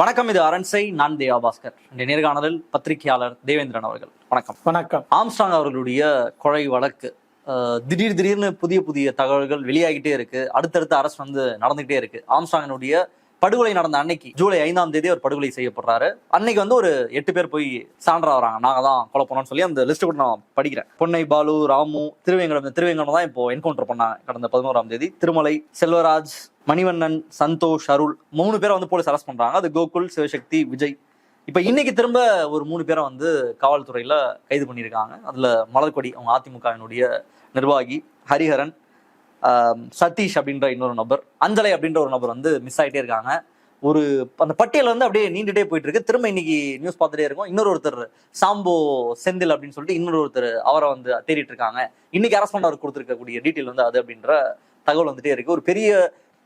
வணக்கம் இது அரண்சை நான் தேவா பாஸ்கர் இந்த நேர்காணலில் பத்திரிகையாளர் தேவேந்திரன் அவர்கள். வணக்கம். வணக்கம். ஆம்ஸ்டாங் அவர்களுடைய கொலை வழக்கு திடீர் திடீர்னு புதிய புதிய தகவல்கள் வெளியாகிட்டே இருக்கு. அடுத்தடுத்த அரசு வந்து நடந்துகிட்டே இருக்கு. ஆம்ஸ்டாங்கினுடைய படுகொலை நடந்த அன்னைக்கு ஜூலை ஐந்தாம் தேதி அவர் படுகொலை செய்யப்படுறாரு. அன்னைக்கு வந்து ஒரு எட்டு பேர் போய் சான்றா வராங்க நாங்க தான் கொலை பண்ணோம்னு சொல்லி அந்த லிஸ்ட் கூட நான் படிக்கிறேன். பொன்னை பாலு ராமு திருவேங்கடம் திருவேங்கடம் தான் இப்போ என்கவுண்டர் பண்ணாங்க. கடந்த பதினோராம் தேதி திருமலை செல்வராஜ் மணிவண்ணன் சந்தோஷ் அருள் மூணு பேரை வந்து போலீஸ் அரெஸ்ட் பண்றாங்க. அது கோகுல் சிவசக்தி விஜய். இப்ப இன்னைக்கு திரும்ப ஒரு மூணு பேரை வந்து காவல்துறையில கைது பண்ணியிருக்காங்க. அதுல மலர்கொடி அவங்க அதிமுகவினுடைய நிர்வாகி ஹரிஹரன் சதீஷ் அப்படின்ற இன்னொரு நபர் அஞ்சலை அப்படின்ற ஒரு நபர் வந்து மிஸ் ஆகிட்டே இருக்காங்க. ஒரு அந்த பட்டியல் வந்து அப்படியே நீண்டுட்டே போயிட்டு இருக்கு திரும்ப இன்னைக்கு நியூஸ் பார்த்துட்டே இருக்கும். இன்னொரு ஒருத்தர் சாம்போ செந்தில் அப்படின்னு சொல்லிட்டு இன்னொரு ஒருத்தர் அவரை வந்து தேடிட்டு இருக்காங்க. இன்னைக்கு அரசு அவர் கொடுத்துருக்கக்கூடிய டீட்டெயில் வந்து அது அப்படின்ற தகவல் வந்துட்டே இருக்கு. ஒரு பெரிய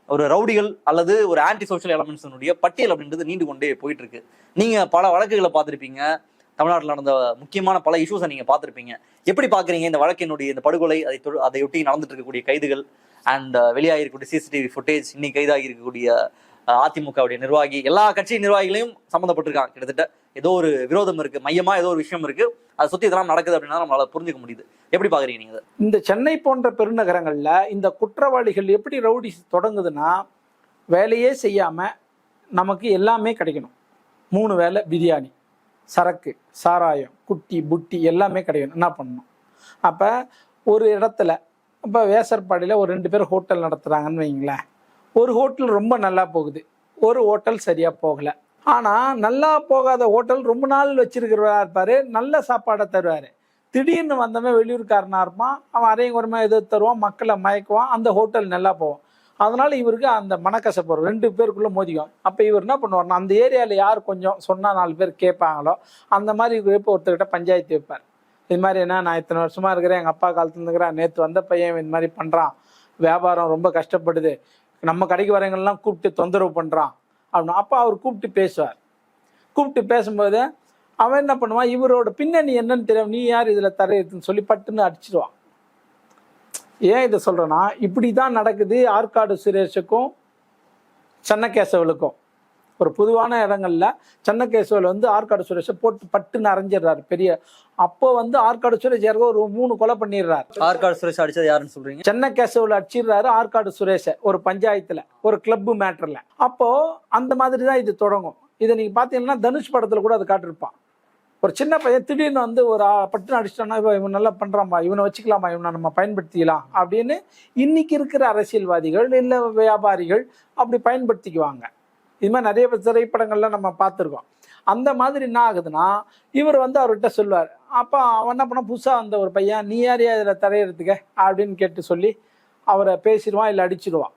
ஒரு ரவுடிகள் அல்லது ஒரு ஆன்டி சோஷியல் எலமெண்ட்ஸினுடைய பட்டியல் அப்படின்றது நீண்டு கொண்டே போயிட்டு இருக்கு நீங்க பல வழக்குகளை பார்த்துருப்பீங்க. தமிழ்நாட்டில் நடந்த முக்கியமான பல இஷ்யூஸை நீங்கள் பார்த்துருப்பீங்க. எப்படி பார்க்குறீங்க இந்த வழக்கினுடைய இந்த படுகொலை அதை தொ- அதையொட்டி நடந்துட்டு இருக்கக்கூடிய கைதுகள் அண்ட் வெளியாகிருக்கக்கூடிய சிசிடிவி ஃபுட்டேஜ் இன்னைக்கு கைதாகி இருக்கக்கூடிய அதிமுகவுடைய நிர்வாகி எல்லா கட்சி நிர்வாகிகளையும் சம்மந்தப்பட்டிருக்காங்க. கிட்டத்தட்ட ஏதோ ஒரு விரோதம் இருக்கு மையமா ஏதோ ஒரு விஷயம் இருக்கு. அதை சுத்தி இதெல்லாம் நடக்குது அப்படின்னா நம்மளால புரிஞ்சுக்க முடியுது. எப்படி பாக்குறீங்க நீங்க இந்த சென்னை போன்ற பெருநகரங்கள்ல இந்த குற்றவாளிகள் எப்படி ரவுடி தொடங்குதுன்னா வேலையே செய்யாம நமக்கு எல்லாமே கிடைக்கணும். மூணு வேளை பிரியாணி. சரக்கு சாராயம் குட்டி புட்டி எல்லாமே கிடைக்கும். என்ன பண்ணணும்? அப்போ ஒரு இடத்துல இப்போ வேசற்பாடியில் ஒரு ரெண்டு பேர் ஹோட்டல் நடத்துகிறாங்கன்னு வைங்களேன் ஒரு ஹோட்டல் ரொம்ப நல்லா போகுது. ஒரு ஹோட்டல் சரியாக போகலை. ஆனால் நல்லா போகாத ஹோட்டல் ரொம்ப நாள் வச்சிருக்கிறவரா இருப்பார். நல்ல சாப்பாடை தருவார். திடீர்னு வந்தவன் வெளியூர்காரனாக இருப்பான். அவன் அரையும் குறமாக எது தருவான். மக்களை மயக்குவான். அந்த ஹோட்டல் நல்லா போவான் அதனால இவருக்கு அந்த மனக்கசப்பு வரும். ரெண்டு பேருக்குள்ள மோதிக்கும். அப்போ இவர் என்ன பண்ணுவார்னா அந்த ஏரியாவில் யார் கொஞ்சம் சொன்னால் நாலு பேர் கேட்பாங்களோ அந்த மாதிரி இப்போ ஒருத்தர்கிட்ட பஞ்சாயத்து வைப்பார். இது மாதிரி என்ன நான் இத்தனை வருஷமா இருக்கிறேன் எங்கள் அப்பா காலத்துல இருக்கிறேன் நேற்று வந்த பையன் இந்த மாதிரி பண்ணுறான் வியாபாரம் ரொம்ப கஷ்டப்படுது. நம்ம கடைக்கு வரவங்கெல்லாம் கூப்பிட்டு தொந்தரவு பண்ணுறான் அப்படின்னா அப்பா அவர் கூப்பிட்டு பேசுவார். கூப்பிட்டு பேசும்போது அவன் என்ன பண்ணுவான் இவரோட பின்னணி என்னன்னு தெரியும் நீ யார் இதில் தரையுதுன்னு சொல்லி பட்டுன்னு அடிச்சிடுவான் ஏன் இதை சொல்கிறேன்னா இப்படி தான் நடக்குது ஆற்காடு சுரேஷுக்கும் சென்னகேசவலுக்கும் ஒரு பொதுவான இடங்கள்ல சென்னகேசவல் வந்து ஆற்காடு சுரேஷை போட்டு பட்டுன்னு அரைஞ்சிடுறாரு பெரிய. அப்போ வந்து ஆற்காடு சுரேஷ் யாருக்கோ ஒரு மூணு கொலை பண்ணிடுறாரு. ஆற்காடு சுரேஷ் அடிச்சது யாருன்னு சொல்றீங்க? சென்னகேசவில் அடிச்சிடுறாரு ஆற்காடு சுரேஷை ஒரு பஞ்சாயத்துல ஒரு கிளப் மேட்டர்ல அப்போ அந்த மாதிரி தான் இது தொடங்கும். இதை நீங்க பாத்தீங்கன்னா தனுஷ் படத்துல கூட அது காட்டிருப்பான் ஒரு சின்ன பையன் திடீர்னு வந்து ஒரு பட்டுன்னு அடிச்சிட்டோன்னா இவன் இவன் நல்லா பண்ணுறாம்மா இவனை வச்சுக்கலாமா இவனை நம்ம பயன்படுத்திக்கலாம் அப்படின்னு இன்னைக்கு இருக்கிற அரசியல்வாதிகள் இல்லை வியாபாரிகள் அப்படி பயன்படுத்திக்குவாங்க. இது மாதிரி நிறைய திரைப்படங்கள்ல நம்ம பார்த்துருக்கோம். அந்த மாதிரி என்ன ஆகுதுன்னா இவர் வந்து அவர்கிட்ட சொல்லுவார் அப்போ அவன் என்ன பண்ண புதுசாக வந்த ஒரு பையன் நீ யாரையா இதில் தரையிறதுக்க அப்படின்னு கேட்டு சொல்லி அவரை பேசிடுவான் இல்லை அடிச்சிடுவான்.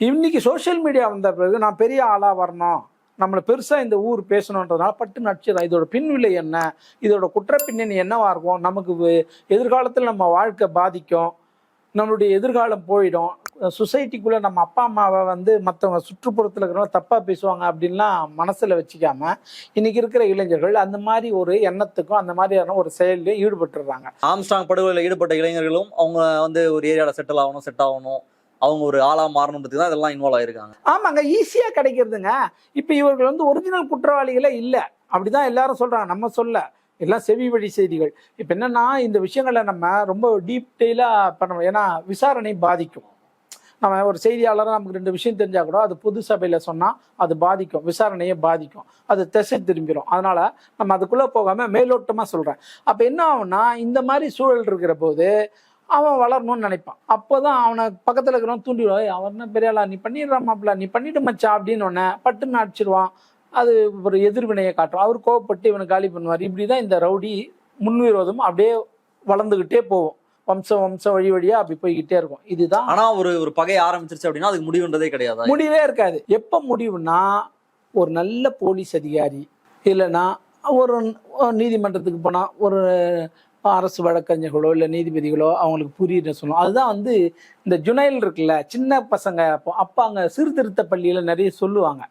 இன்னைக்கு சோஷியல் மீடியா வந்த பிறகு நான் பெரிய ஆளாக வரணும். நம்மளை பெருசாக இந்த ஊர் பேசணுன்றதுனால பட்டு நடிச்சிடலாம் இதோட பின்விலை என்ன? இதோட குற்ற பின்னணி என்னவாக இருக்கும்? நமக்கு எதிர்காலத்தில் நம்ம வாழ்க்கை பாதிக்கும். நம்மளுடைய எதிர்காலம் போயிடும். சொசைட்டிக்குள்ளே நம்ம அப்பா அம்மாவை வந்து மற்றவங்க சுற்றுப்புறத்தில் இருக்கிறவங்க தப்பாக பேசுவாங்க அப்படின்லாம் மனசில் வச்சுக்காம இன்னைக்கு இருக்கிற இளைஞர்கள் அந்த மாதிரி ஒரு எண்ணத்துக்கும் அந்த மாதிரியான ஒரு செயலையும் ஈடுபட்டுறாங்க. ஆம்ஸ்டாங் படுகொலையில் ஈடுபட்ட இளைஞர்களும் அவங்க வந்து ஒரு ஏரியாவில் செட்டில் ஆகணும் செட் ஆகணும். அவங்க ஒரு ஆளாக மாறணுன்றதுக்கு தான் இதெல்லாம் இன்வால்வ் ஆயிருக்காங்க. ஆமாங்க ஈஸியாக கிடைக்கிறதுங்க. இப்போ இவர்கள் வந்து ஒரிஜினல் குற்றவாளிகளே இல்லை. அப்படிதான் எல்லாரும் சொல்றாங்க. நம்ம சொல்ல. எல்லாம் செவி வழி செய்திகள். இப்போ என்னன்னா இந்த விஷயங்களை நம்ம ரொம்ப டீட்டெயிலாக பண்ணணும் ஏன்னா விசாரணை பாதிக்கும். நம்ம ஒரு செய்தியாளராக நமக்கு ரெண்டு விஷயம் தெரிஞ்சால் கூட அது பொது சபையில் சொன்னால் அது பாதிக்கும். விசாரணையை பாதிக்கும். அது திசை திரும்பிடும் அதனால நம்ம அதுக்குள்ளே போகாமல் மேலோட்டமாக சொல்கிறேன் அப்போ என்ன ஆகும்னா இந்த மாதிரி சூழல் இருக்கிற போது அவன் வளரணும்னு நினைப்பான். அப்போதான் அவனை பக்கத்தில் இருக்கிறவன் தூண்டி விடுவான், "ஏய், அவன் என்ன பெரிய ஆளா நீ பண்ணிடுறா மாப்பிள்ள. நீ பண்ணிட்டு மச்சான் அப்படின்னு உடனே பட்டுன்னு அடிச்சிருவான். அது ஒரு எதிர்வினையை காட்டும். அவர் கோவப்பட்டு இவனை காலி பண்ணுவார். இப்படி தான் இந்த ரவுடி முன்விரோதம் அப்படியே வளர்ந்துக்கிட்டே போகும். வம்சம் வம்சம் வழி வழியா அப்படி போய்கிட்டே இருக்கும். இதுதான். ஆனா ஒரு ஒரு பகை ஆரம்பிச்சிருச்சு அப்படின்னா அதுக்கு முடிவுன்றதே கிடையாது? முடிவே இருக்காது. எப்போ முடிவுனா ஒரு நல்ல போலீஸ் அதிகாரி இல்லைன்னா ஒரு நீதிமன்றத்துக்கு போனால் ஒரு அரசு வழக்கறிஞர்களோ இல்லை நீதிபதிகளோ அவங்களுக்கு புரியுதுன்னு சொல்லணும். அதுதான் வந்து இந்த ஜுனைல் இருக்குல்ல சின்ன பசங்க அப்போ அப்போ அங்கே சீர்திருத்த பள்ளியில் நிறைய சொல்லுவாங்க.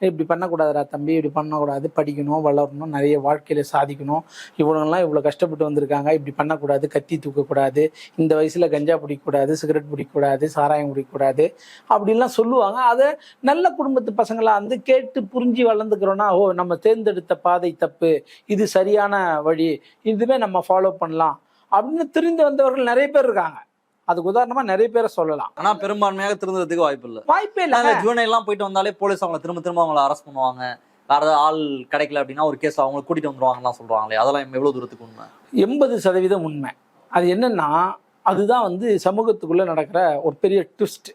இப்படி பண்ணக்கூடாதுடா தம்பி இப்படி பண்ணக்கூடாது. படிக்கணும் வளரணும் நிறைய வாழ்க்கையில சாதிக்கணும். இவ்வளோலாம் இவ்வளோ கஷ்டப்பட்டு வந்திருக்காங்க. இப்படி பண்ணக்கூடாது. கத்தி தூக்கக்கூடாது. இந்த வயசுல கஞ்சா பிடிக்கக்கூடாது சிகரெட் பிடிக்கக்கூடாது சாராயம் குடிக்கக்கூடாது. அப்படிலாம் சொல்லுவாங்க. அதை நல்ல குடும்பத்து பசங்களா வந்து கேட்டு புரிஞ்சு வளர்ந்துக்கிறோன்னா ஓ நம்ம தேர்ந்தெடுத்த பாதை தப்பு. இது சரியான வழி. இதுவே நம்ம ஃபாலோ பண்ணலாம். அப்படின்னு தெரிந்து வந்தவர்கள் நிறைய பேர் இருக்காங்க. அதுக்கு உதாரணமா நிறைய பேரை சொல்லலாம். ஆனா பெரும்பான்மையாக திருந்துறதுக்கு வாய்ப்பு இல்லை. வாய்ப்பே இல்லை ஜூனை எல்லாம் போயிட்டு வந்தாலே போலீஸ் அவங்கள திரும்ப திரும்ப அவங்கள அரெஸ்ட் பண்ணுவாங்க. வேற ஏதாவது ஆள் கிடைக்கல அப்படின்னா ஒரு கேஸ் அவங்களை கூட்டிட்டு வந்துருவாங்கலாம் சொல்றாங்களே. அதெல்லாம் எவ்வளவு தூரத்துக்கு உண்மை? எண்பது சதவீதம் உண்மை. அது என்னன்னா அதுதான் வந்து சமூகத்துக்குள்ள நடக்கிற ஒரு பெரிய ட்விஸ்ட்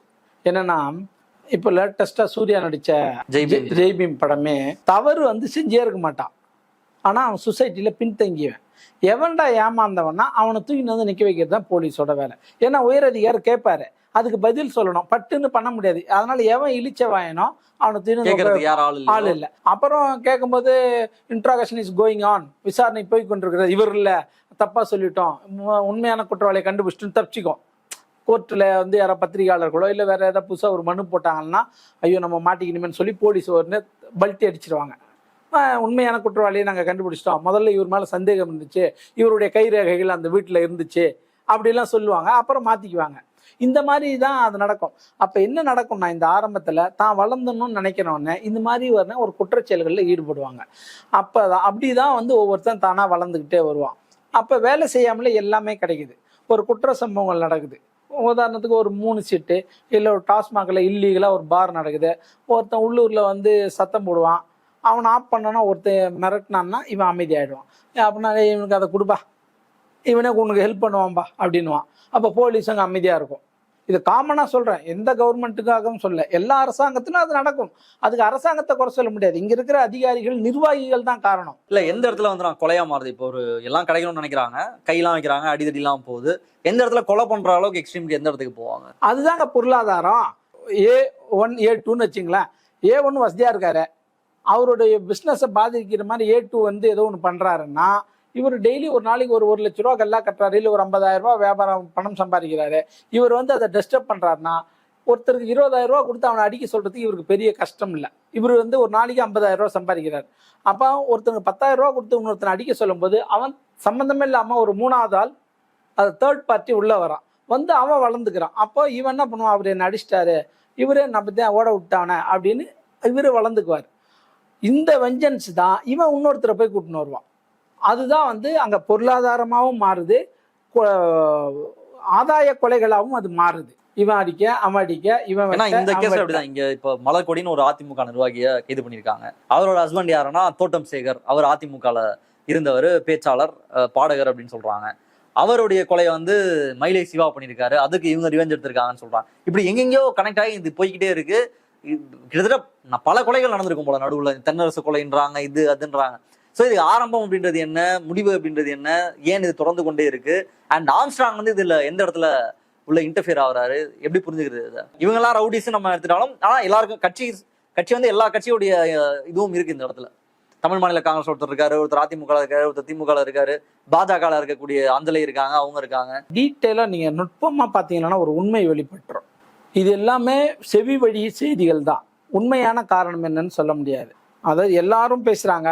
என்னன்னா இப்போ லேட்டஸ்டா சூர்யா நடிச்ச ஜெய் பீம். ஜெய்பீம் படமே தவறு வந்து செஞ்சே இருக்க மாட்டான். ஆனா அவன் சொசைட்டில பின்தங்கியவன். எவன்டா ஏமாந்தவன்னா அவனை தூக்கிட்டு வந்து நிக்க வைக்கிறது தான் போலீஸோட வேலை. ஏன்னா உயரதிகாரி கேட்பாரு அதுக்கு பதில் சொல்லணும். பட்டுன்னு பண்ண முடியாது. அதனால எவன் இழிச்ச வாயனோ அவனை யார் ஆள் இல்லை. அப்புறம் கேட்கும்போது இன்ட்ராகேஷன் இஸ் கோயிங் ஆன் விசாரணை போய் கொண்டிருக்கிறது. இவர் இல்லை. தப்பா சொல்லிட்டோம். உண்ம- உண்மையான குற்றவாளியை கண்டுபிடிச்சிட்டு தப்பிச்சிக்கும். கோர்ட்டில் வந்து யாரோ பத்திரிகையாளர்களோ இல்லை வேற ஏதாவது புதுசாக ஒரு மனு போட்டாங்கன்னா ஐயோ நம்ம மாட்டிக்கணுமேன்னு சொல்லி போலீஸ் உடனே பல்ட்டி அடிச்சிருவாங்க. உண்மையான குற்றவாளியை நாங்கள் கண்டுபிடிச்சிட்டோம். முதல்ல இவர் மேலே சந்தேகம் இருந்துச்சு. இவருடைய கைரேகைகள் அந்த வீட்டில் இருந்துச்சு. அப்படிலாம் சொல்லுவாங்க. அப்புறம் மாற்றிக்குவாங்க இந்த மாதிரி தான் அது நடக்கும். அப்போ என்ன நடக்கும்னா இந்த ஆரம்பத்தில் தான் வளர்ந்தணும்னு நினைக்கிறவொடனே இந்த மாதிரி வரணும் ஒரு குற்றச்செயல்களில் ஈடுபடுவாங்க. அப்போ அப்படி தான் வந்து ஒவ்வொருத்தன் தானாக வளர்ந்துக்கிட்டே வருவான். அப்போ வேலை செய்யாமலே எல்லாமே கிடைக்குது. ஒரு குற்ற சம்பவங்கள் நடக்குது. உதாரணத்துக்கு ஒரு மூணு சீட்டு இல்லை ஒரு டாஸ்மாகில் இல்லீகலாக ஒரு பார் நடக்குது. ஒருத்தன் உள்ளூரில் வந்து சத்தம் போடுவான். அவனை ஆஃப் பண்ணனா ஒருத்தன் மிரட்டினான்னா இவன் அமைதியாயிடுவான். அப்படின்னா "ஏய், இவனுக்கு அதை கொடுப்பா. இவனே உனக்கு ஹெல்ப் பண்ணுவான்பா அப்படின்னுவான். அப்போ போலீஸ் அங்கே அமைதியாக இருக்கும். இது காமனாக சொல்கிறேன் எந்த கவர்மெண்ட்டுக்காகவும் சொல்ல எல்லா அரசாங்கத்திலும் அது நடக்கும். அதுக்கு அரசாங்கத்தை குறை சொல்ல முடியாது. இங்கே இருக்கிற அதிகாரிகள் நிர்வாகிகள் தான் காரணம். இல்ல எந்த இடத்துல வந்து நான் கொலையா மாறுது? இப்போ ஒரு எல்லாம் கிடைக்கணும்னு நினைக்கிறாங்க. கையெல்லாம் வைக்கிறாங்க அடிதடிலாம் போகுது. எந்த இடத்துல கொலை பண்ற அளவுக்கு எக்ஸ்ட்ரீமுக்கு எந்த இடத்துக்கு போவாங்க? அதுதாங்க பொருளாதாரம். ஏ ஒன் ஏ டூன்னு வச்சுங்களேன். ஏ ஒன் வசதியாக இருக்காரு. அவருடைய பிஸ்னஸை பாதிக்கிற மாதிரி ஏ டூ வந்து ஏதோ ஒன்று பண்ணுறாருன்னா இவர் டெய்லி ஒரு நாளைக்கு ஒரு ஒரு லட்ச ரூபா கல்லா கட்டுறாரு இல்லை ஒரு ஐம்பதாயிரம் ரூபா வியாபாரம் பணம் சம்பாதிக்கிறாரு. இவர் வந்து அதை டிஸ்டர்ப் பண்ணுறாருன்னா ஒருத்தருக்கு இருபதாயிரம் ரூபா கொடுத்து அவனை அடிக்க சொல்கிறதுக்கு இவருக்கு பெரிய கஷ்டம் இல்லை. இவர் வந்து ஒரு நாளைக்கு ஐம்பதாயிரம் ரூபா சம்பாதிக்கிறார். அப்போ ஒருத்தருக்கு பத்தாயிரம் ரூபா கொடுத்து இன்னொருத்தனை அடிக்க சொல்லும்போது அவன் சம்மந்தமே இல்லாமல் ஒரு மூணாவது ஆள் அது தேர்ட் பார்ட்டி உள்ளே வரான். வந்து அவன் வளர்ந்துக்கிறான். அப்போ இவன் என்ன பண்ணுவான்? அவர் என்னை அடிச்சிட்டாரு. இவரே நம்ம தான் ஓட விட்டானே அப்படின்னு இவரு வளர்ந்துக்குவார். இந்த வெஞ்சன்ஸ் தான் இவன் இன்னொருத்தரை போய் கூட்டின்னு வருவான். அதுதான் வந்து அங்கே பொருளாதாரமாகவும் மாறுது. ஆதாய கொலைகளாகவும் அது மாறுது. இவன் அடிக்க அவன் அடிக்க இவன் இந்த கேஸ். அப்படிதான். இங்க இப்ப மலர்கொடின்னு ஒரு அதிமுக நிர்வாகிய கைது பண்ணிருக்காங்க அவரோட ஹஸ்பண்ட் யாருன்னா தோட்டம் சேகர். அவர் அதிமுகல இருந்தவர் பேச்சாளர் பாடகர் அப்படின்னு சொல்றாங்க. அவருடைய கொலையை வந்து மயிலை சிவா பண்ணியிருக்காரு. அதுக்கு இவங்க ரிவெஞ்ச் எடுத்திருக்காங்கன்னு சொல்றாங்க. இப்படி எங்கெங்கயோ கனெக்ட் ஆகி இது போய்கிட்டே இருக்கு. கிட்டத்தட்ட பல கொலைகள் நடந்திருக்கும் போல நடுவில். தென்னரசு கொலைன்றாங்க இது அதுன்றாங்க. ஸோ இது ஆரம்பம் அப்படின்றது என்ன? முடிவு அப்படின்றது என்ன? ஏன் இது தொடர்ந்து கொண்டே இருக்கு? அண்ட் ஆம்ஸ்ட்ராங் வந்து இதுல எந்த இடத்துல உள்ள இன்டர்ஃபியர் ஆகுறாரு? எப்படி புரிஞ்சுக்கிறது இவங்கெல்லாம் ரவுடிஸ் நம்ம எடுத்துட்டாலும் ஆனா எல்லாருக்கும் கட்சி கட்சி வந்து எல்லா கட்சியுடைய இதுவும் இருக்கு இந்த இடத்துல. தமிழ் மாநில காங்கிரஸ் ஒருத்தர் இருக்காரு ஒருத்தர் அதிமுக இருக்காரு ஒருத்தர் திமுக இருக்காரு. பாஜக இருக்கக்கூடிய அந்தலை இருக்காங்க அவங்க இருக்காங்க. டீட்டெயிலாக நீங்கள் நுட்பமாக பார்த்தீங்கன்னா ஒரு உண்மை வெளிப்பட்டு இது எல்லாமே செவி வழி செய்திகள் தான். உண்மையான காரணம் என்னன்னு சொல்ல முடியாது. அதாவது எல்லாரும் பேசுகிறாங்க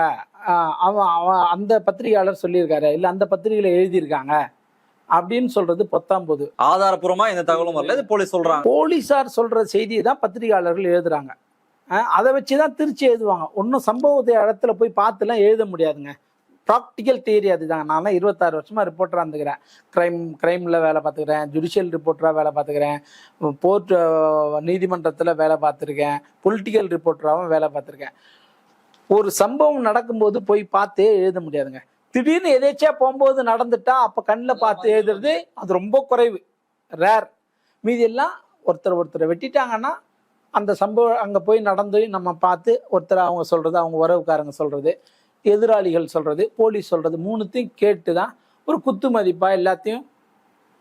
அவன் அவன் அந்த பத்திரிகையாளர் சொல்லியிருக்காரு. இல்லை அந்த பத்திரிகையில் எழுதியிருக்காங்க. அப்படின்னு சொல்றது பொத்தாம் போது. ஆதாரப்பூர்வமா எந்த தகவலும் வரல. இது போலீஸ் சொல்றாங்க. போலீஸார் சொல்ற செய்தியை தான் பத்திரிகையாளர்கள் எழுதுறாங்க. அதை வச்சு தான் திருச்சி எழுதுவாங்க. ஒன்றும் சம்பவத்தை இடத்துல போய் பார்த்துலாம் எழுத முடியாதுங்க. ப்ராக்டிக்கல் தியரி அதுதான். நான்லாம் இருபத்தாறு வருஷமா ரிப்போர்ட்டராக இருந்துக்கிறேன். க்ரைம் க்ரைமில் வேலை பார்த்துக்கிறேன். ஜுடிஷியல் ரிப்போர்ட்டராக வேலை பார்த்துக்கிறேன். போர்ட் நீதிமன்றத்தில் வேலை பார்த்துருக்கேன். பொலிட்டிக்கல் ரிப்போர்ட்டராகவும் வேலை பார்த்துருக்கேன். ஒரு சம்பவம் நடக்கும்போது போய் பார்த்தே எழுத முடியாதுங்க. திடீர்னு எதேச்சியா போகும்போது நடந்துட்டா அப்போ கண்ணில் பார்த்து எழுதுறது அது ரொம்ப குறைவு. ரேர் மீதி எல்லாம் ஒருத்தர் ஒருத்தரை வெட்டிட்டாங்கன்னா அந்த சம்பவம் அங்கே போய் நடந்து நம்ம பார்த்து ஒருத்தர் அவங்க சொல்கிறது அவங்க உறவுக்காரங்க சொல்கிறது எதிராளிகள் சொல்கிறது போலீஸ் சொல்கிறது மூணுத்தையும் கேட்டு தான் ஒரு குத்து மதிப்பாக எல்லாத்தையும்